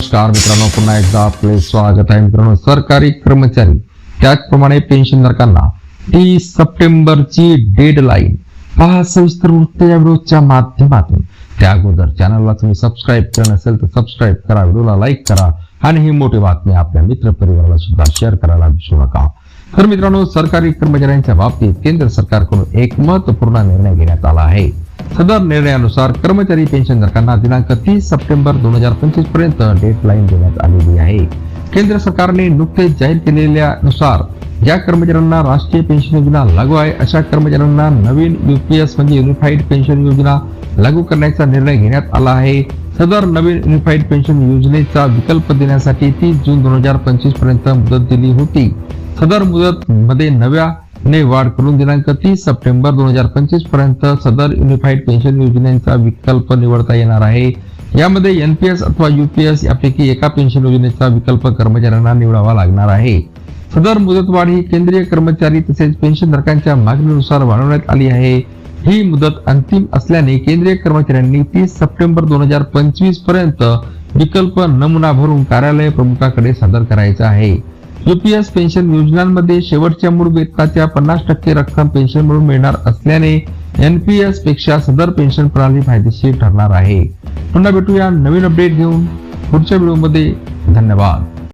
नमस्कार मित्रांनो पुन्हा एकदा आपले स्वागत आहे मित्रांनो. सरकारी कर्मचारी त्याचप्रमाणे पेन्शनधारकांना तीस सप्टेंबरची डेडलाईन पहा सविस्तर वृत्त या व्हिडिओच्या माध्यमातून. त्या अगोदर चॅनलला तुम्ही सबस्क्राईब केलं नसेल तर सबस्क्राईब करा व्हिडिओला लाईक करा आणि ही मोठी बातमी आपल्या मित्र परिवाराला सुद्धा शेअर करायला विसरू नका. तर मित्रांनो सरकारी कर्मचाऱ्यांच्या बाबतीत केंद्र सरकारकडून एक महत्त्वपूर्ण निर्णय घेण्यात आला आहे. सदर निर्णयानुसार कर्मचारी पेन्शनधारकांना दिनांक तीस सप्टेंबर दोन हजार पंचवीसपर्यंत डेडलाईन देण्यात आलेली आहे. केंद्र सरकारने नुकतेच जाहीर केलेल्यानुसार ज्या कर्मचाऱ्यांना राष्ट्रीय पेन्शन योजना लागू आहे अशा कर्मचाऱ्यांना नवीन युपीएस म्हणजे युनिफाईड पेन्शन योजना लागू करण्याचा निर्णय घेण्यात आला आहे. सदर नवीन युनिफाईड पेन्शन योजनेचा विकल्प देण्यासाठी तीस जून दोन हजार पंचवीसपर्यंत मुदत दिली होती. सदर मुदत मध्ये नव्या ने वाढ करून दिनांक तीस सप्टेंबर दोन हजार पंचवीसपर्यंत सदर युनिफाईड पेन्शन योजनेचा विकल्प निवडता येणार आहे. यामध्ये एनपीएस अथवा युपीएस यापैकी एका पेन्शन योजनेचा विकल्प कर्मचाऱ्यांना निवडावा लागणार आहे. सदर मुदतवाढ ही केंद्रीय कर्मचारी तसेच पेन्शनधारकांच्या मागणीनुसार वाढवण्यात आली आहे. ही मुदत अंतिम असल्याने केंद्रीय कर्मचाऱ्यांनी तीस सप्टेंबर दोन हजार पंचवीसपर्यंत विकल्प नमुना भरून कार्यालय प्रमुखाकडे सादर करायचा आहे. यूपीएस पेन्शन योजनांमध्ये शेवटच्या मूळ वेतनाच्या पन्नास टक्के रक्कम पेन्शन म्हणून मिळणार असल्याने एनपीएसपेक्षा सदर पेन्शन प्रणाली फायदेशीर ठरणार आहे. पुन्हा भेटूया नवीन अपडेट घेऊन. पुढच्या व्हिडिओमध्ये धन्यवाद.